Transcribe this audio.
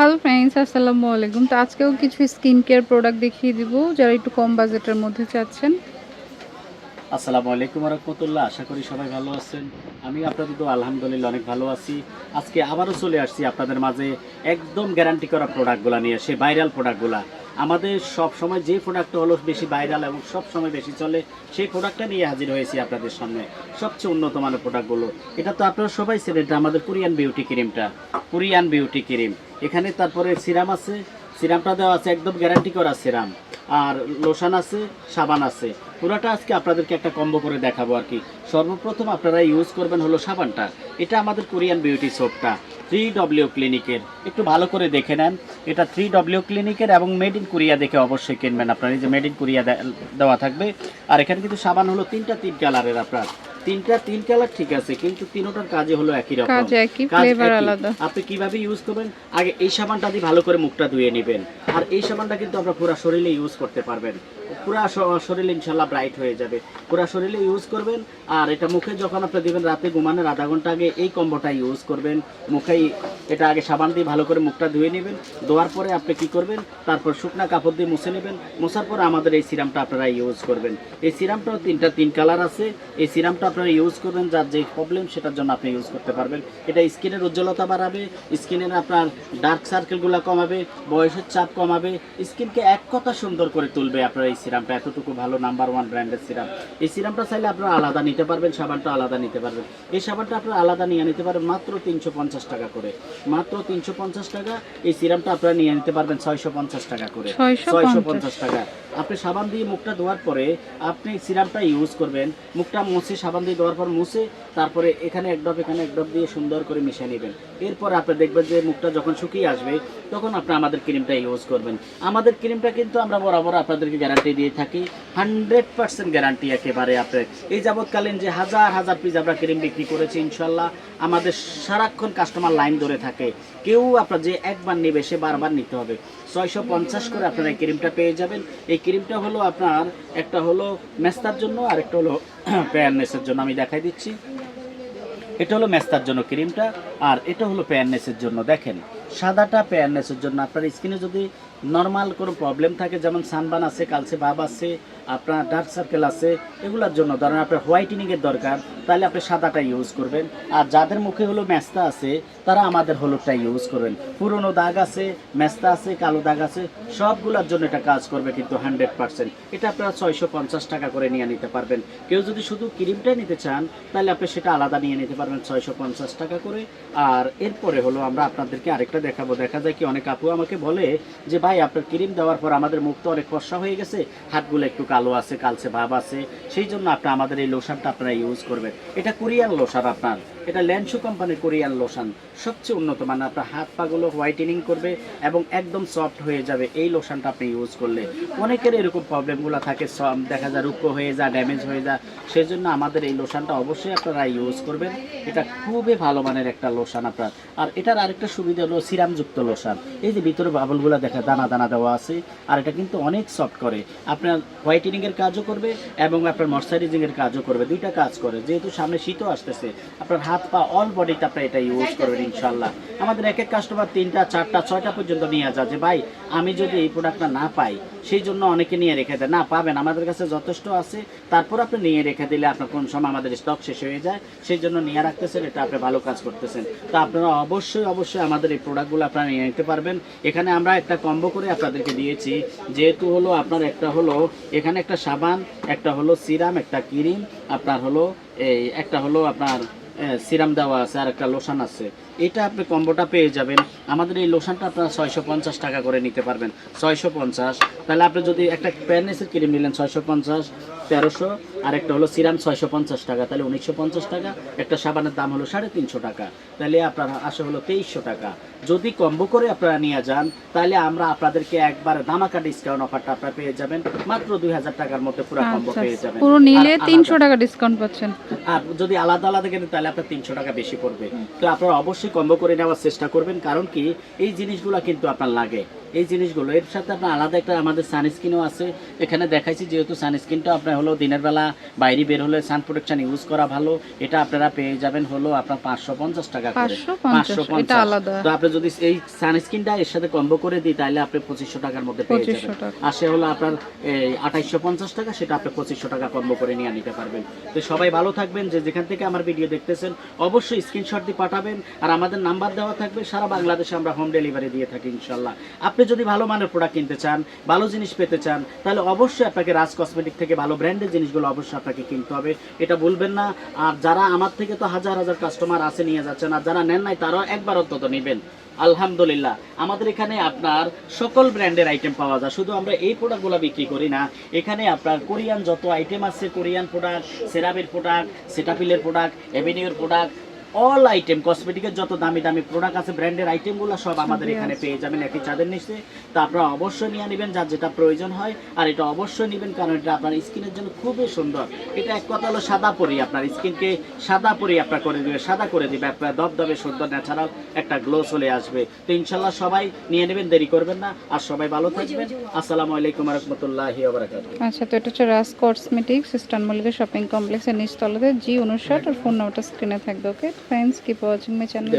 Hello friends, আসসালামু আলাইকুম। তো আজকেও কিছু স্কিন কেয়ার প্রোডাক্ট দেখিয়ে দিব, যারা একটু কম বাজেটের মধ্যে চাচ্ছেন। আসসালামু আলাইকুম রহমতুল্লাহ। আশা করি সবাই ভালো আছেন। আমি আপনাদের তো আলহামদুলিল্লাহ অনেক ভালো আছি। আজকে আবারও চলে আসছি আপনাদের মাঝে একদম গ্যারান্টি করা প্রোডাক্টগুলো নিয়ে সে ভাইরাল প্রোডাক্টগুলা আমাদের সব সময় যে প্রোডাক্টটা হলো বেশি ভাইরাল এবং সব সময় বেশি চলে, সেই প্রোডাক্টটা নিয়ে হাজির হয়েছি আপনাদের সামনে। সবচেয়ে উন্নত মানের প্রোডাক্টগুলো এটা তো আপনারা সবাই চেনেন, এটা আমাদের কোরিয়ান বিউটি ক্রিমটা কোরিয়ান বিউটি ক্রিম এখানে তারপরে সিরাম আছে। সিরামটা দেওয়া আছে, একদম গ্যারান্টি করা সিরাম আর লোশন আছে, সাবান আছে। পুরোটা আজকে আপনাদেরকে একটা কম্বো করে দেখাবো আর কি। সর্বপ্রথম আপনারা ইউজ করবেন হলো সাবানটা। এটা আমাদের কোরিয়ান বিউটি সোপটা থ্রি ডব্লিউ ক্লিনিকের একটু ভালো করে দেখে নেন। এটা থ্রি ডব্লিউ ক্লিনিকের এবং মেড ইন কোরিয়া দেখে অবশ্যই কিনবেন আপনার। এই যে মেড ইন কোরিয়া দেওয়া থাকবে। আর এখানে কিন্তু সাবান হলো তিনটা তিন কালারের আপনার। তিনটা তিন কালার ঠিক আছে কিন্তু তিনোটার কাজে হলো একই রকম। কাজে একই ফ্লেভার আলাদা। আপনি কীভাবে ইউজ করবেন? আগে এই সাবানটা দিয়ে ভালো করে মুখটা ধুয়ে নেবেন। আর এই সাবানটা কিন্তু আপনার পুরো শরীরে ইউজ করতে পারবেন। পুরো শরীরে ইনশাল্লাহ ব্রাইট হয়ে যাবে। পুরো শরীরে ইউজ করবেন আর এটা মুখে যখন আপনি দিবেন রাতে ঘুমানোর আধা ঘণ্টা আগে এই কম্বোটা ইউজ করবেন। মুখেই এটা আগে সাবান দিয়ে ভালো করে মুখটা ধুয়ে নেবেন। ধোয়ার পরে আপনি কি করবেন? তারপর শুকনা কাপড় দিয়ে মুছে নেবেন। মোছার পর আমাদের এই সিরামটা আপনারা ইউজ করবেন। এই সিরামটাও তিনটা তিন কালার আছে। এই সিরামটা আপনারা ইউজ করবেন যার যে প্রবলেম সেটার জন্য আপনি ইউজ করতে পারবেন। এটা স্কিনের উজ্জ্বলতা বাড়াবে স্কিনের আপনার ডার্ক সার্কেলগুলো কমাবে বয়সের চাপ কমাবে স্কিনকে এক কথা সুন্দর করে তুলবে আপনার এই সিরামটা এতটুকু ভালো নাম্বার ওয়ান ব্র্যান্ডের সিরাম এই সিরামটা চাইলে আপনারা আলাদা নিতে পারবেন সাবানটা আলাদা নিতে পারবেন। এই সাবানটা আপনারা আলাদা নিয়ে নিতে পারবেন মাত্র তিনশো পঞ্চাশ টাকা করে। মাত্র তিনশো পঞ্চাশ টাকা এই সিরামটা আপনারা নিয়ে নিতে পারবেন ছয়শো পঞ্চাশ টাকা করে। 650 ছয়শো পঞ্চাশ টাকা। আপনি সাবান দিয়ে মুখটা ধোয়ার পরে আপনি সিরামটা ইউজ করবেন মুখটা মুছে সাবান দিয়ে ধোয়ার পর মুছে তারপরে এখানে এক ড্রপ, এখানে এক ড্রপ দিয়ে সুন্দর করে মিশিয়ে নেবেন। এরপর আপনি দেখবেন যে মুখটা যখন শুকিয়ে আসবে, তখন আপনি আমাদের ক্রিমটা ইউজ করবেন। আমাদের ক্রিমটা কিন্তু আমরা বরাবর আপনাদেরকে গ্যারান্টি দিয়ে থাকি হান্ড্রেড পার্সেন্ট গ্যারান্টি একেবারে আপনার। এই যাবৎকালীন যে হাজার হাজার পিস আমরা ক্রিম বিক্রি করেছি ইনশাল্লাহ আমাদের সারাক্ষণ কাস্টমার লাইন ধরে থাকে। কেউ আপনার যে একবার নেবে, সে বারবার নিতে হবে। ছয়শো পঞ্চাশ করে আপনারা এই ক্রিমটা পেয়ে যাবেন। এই ক্রিমটা হলো আপনার, একটা হলো মেস্তার জন্য আর একটা হলো প্যারনেসের জন্য আমি দেখাই দিচ্ছি। এটা হলো মেস্তার জন্য ক্রিমটা, আর এটা হলো প্যারনেসের জন্য। দেখেন সাদাটা প্যারনেসের জন্য। আপনার স্কিনে যদি নর্মাল কোনো প্রবলেম থাকে, যেমন সানবান আছে কালসে ভাব আছে, আপনার ডার্ক সার্কেল আছে, এগুলোর জন্য, ধরেন আপনার হোয়াইটেনিংয়ের দরকার, তাহলে আপনি সাদাটা ইউজ করবেন। আর যাদের মুখে হলো মেস্তা আছে, তারা আমাদের হলুদটা ইউজ করবেন। পুরনো দাগ আছে, মেস্তা আছে, কালো দাগ আছে, সবগুলোর জন্য এটা কাজ করবে কিন্তু হান্ড্রেড পার্সেন্ট এটা আপনারা ছয়শো পঞ্চাশ টাকা করে নিয়ে নিতে পারবেন। কেউ যদি শুধু ক্রিমটাই নিতে চান, তাহলে আপনি সেটা আলাদা নিয়ে নিতে পারবেন ছয়শো পঞ্চাশ টাকা করে। আর এরপরে হলো আমরা আপনাদেরকে আরেকটা দেখাবো। দেখা যায় কি, অনেক আপু আমাকে বলে যে, ভাই, আপনার ক্রিম দেওয়ার পর আমাদের মুখ তো অনেক ফর্সা হয়ে গেছে, হাতগুলো একটু কালো আছে, কালচে ভাব আছে, সেই জন্য আপনি আমাদের এই লোশনটা আপনারা ইউজ করবেন। এটা কোরিয়ান লোশন আপনার। এটা ল্যান্সু কোম্পানির কোরিয়ান লোশন। সবচেয়ে উন্নত মানে আপনার হাত পাগুলো হোয়াইটেনিং করবে এবং একদম সফট হয়ে যাবে এই লোশনটা আপনি ইউজ করলে। অনেকের এরকম প্রবলেমগুলো থাকে দেখা যায় রুক্ষ হয়ে যায় ড্যামেজ হয়ে যায় সেই জন্য আমাদের এই লোশনটা অবশ্যই আপনারা ইউজ করবেন। এটা খুবই ভালো মানের একটা লোশন আপনার। আর এটার আরেকটা সুবিধা হলো সিরামযুক্ত লোশন। এই যে ভিতরে বাবলগুলো দেখা দানা দানা দেওয়া আছে, আর এটা কিন্তু অনেক সফট করে। আপনার হোয়াইটেনিং এর কাজও করবে এবং আপনার ময়শ্চারাইজিং এর কাজও করবে। দুইটা কাজ করে, যেহেতু সামনে শীতও আসতেছে, আপনার হাত পা অল বডিতে আপনি এটা ইউজ করবেন ইনশাল্লাহ আমাদের এক এক কাস্টমার তিনটা, চারটা, ছয়টা পর্যন্ত নিয়ে যায় যে, ভাই, আমি যদি এই প্রোডাক্টটা না পাই, সেই জন্য অনেকে নিয়ে রেখে দেয়। না, পাবেন, আমাদের কাছে যথেষ্ট আছে। তারপর আপনি নিয়ে রেখে দিলে আপনার কোন সময় আমাদের স্টক শেষ হয়ে যায়, সেই জন্য নিয়ে রাখতেছেন, এটা আপনি ভালো কাজ করতেছেন। তো আপনারা অবশ্যই অবশ্যই আমাদের এই প্রোডাক্টগুলো আপনারা নিয়ে নিতে পারবেন। এখানে আমরা একটা কম্বো করে আপনাদেরকে দিয়েছি। যেহেতু হলো আপনার একটা হলো এখানে একটা সাবান, একটা হলো সিরাম, একটা ক্রিম, আপনার হলো এই একটা হলো আপনার সিরাম দেওয়া আছে আর একটা লোশন আছে। এটা আপনি কম্বোটা পেয়ে যাবেন। আমাদের এই লোশনটা আপনারা ছয়শো পঞ্চাশ টাকা করে নিতে পারবেন। ছয়শো পঞ্চাশ। তাহলে আপনি যদি একটা প্যারনেসের ক্রিম নিলেন ছয়শো পঞ্চাশ। তেরোশো আর একটা হলো সিরাম ছয়শো পঞ্চাশ টাকা তাহলে উনিশশো পঞ্চাশ টাকা। একটা সাবানের দাম হলো সাড়ে তিনশো টাকা তাহলে আপনার আসে হলো তেইশশো টাকা। যদি কম্বো করে আপনারা নিয়ে যান তাহলে আমরা আপনাদেরকে একবার দামাকা ডিসকাউন্ট অফারটা আপনারা পেয়ে যাবেন। মাত্র দুই হাজার টাকার মধ্যে পুরো কম্বো আচ্ছা। পেয়ে যাবেন। পুরো নিলে তিনশো টাকা ডিসকাউন্ট পাচ্ছেন। আর যদি আলাদা আলাদা কেনেন তাহলে আপনার তিনশো টাকা বেশি পড়বে। তো আপনারা অবশ্যই কম্বো করে নেওয়ার চেষ্টা করবেন কারণ কি এই জিনিসগুলো কিন্তু আপনার লাগে। এই জিনিসগুলো। এর সাথে আপনার আলাদা একটা আমাদের সানস্ক্রিনও আছে। এখানে দেখাইছি, যেহেতু সানস্ক্রিনটা আপনার হলো দিনের বেলা বাইরে বের হলে সান প্রোটেকশন ইউজ করা ভালো এটা আপনারা পেয়ে যাবেন হলো আপনার পাঁচশো পঞ্চাশ টাকা করে। 550 এটা তো আপনি যদি এই সানস্ক্রিনটা এর সাথে কম্বো করে দিই তাহলে আপনি পঁচিশশো টাকার মধ্যে পেয়ে যাবেন। আর সে হলো আপনার আঠাইশশো পঞ্চাশ টাকা সেটা আপনি পঁচিশশো টাকা কম্বো করে নিয়ে নিতে পারবেন। তো সবাই ভালো থাকবেন যে যেখান থেকে আমার ভিডিও দেখতেছেন অবশ্যই স্ক্রিনশট দিয়ে পাঠাবেন। আর আমাদের নাম্বার দেওয়া থাকবে সারা বাংলাদেশে আমরা হোম ডেলিভারি দিয়ে থাকি ইনশাল্লাহ। আপনি যদি ভালো মানের প্রোডাক্ট কিনতে চান ভালো জিনিস পেতে চান তাহলে অবশ্যই আপনাকে রাজ কসমেটিক থেকে ভালো ব্র্যান্ডের জিনিসগুলো অবশ্যই আপনাকে কিনতে হবে। এটা বলবেন না। আর যারা আমার থেকে তো হাজার হাজার কাস্টমার আছে নিয়ে যাচ্ছেন আর যারা নেন নাই, তারাও একবার অন্তত নেবেন। আলহামদুলিল্লাহ। আমাদের এখানে আপনার সকল ব্র্যান্ডের আইটেম পাওয়া যায়। শুধু আমরা এই প্রোডাক্টগুলো বিক্রি করি না। এখানে আপনার কোরিয়ান যত আইটেম আছে, কোরিয়ান প্রোডাক্ট সেরাবের প্রোডাক্ট সেটাপিলের প্রোডাক্ট এভিনিউর প্রোডাক্ট অল আইটেম কসমেটিকের যত দামি দামি প্রোডাক্ট আছে ব্র্যান্ডের আইটেমগুলো সব আমাদের এখানে পেয়ে যাবেন একই চাঁদের নিচে। তো আপনারা অবশ্যই নিয়ে নেবেন যার যেটা প্রয়োজন হয় আর এটা অবশ্যই নেবেন কারণ এটা আপনার স্কিনের জন্য খুবই সুন্দর। এটা এক কথা হলো সাদা পরি আপনার স্কিনকে সাদা পরি আপনার করে দিবে সাদা করে দিবে। আপনার দবদবে সুন্দর ন্যাচারাল একটা গ্লো চলে আসবে। তো ইনশাল্লাহ সবাই নিয়ে নেবেন দেরি করবেন না। আর সবাই ভালো থাকবেন। আসসালামু আলাইকুম রহমতুল্লাহি আচ্ছা তো এটা হচ্ছে Raj cosmetics eastern Mallika shopping কমপ্লেক্সের নিচতলাতে জি উনষাট আর ফোন নাম্বারটা স্ক্রিনে থাকবে okay friends keep watching my channel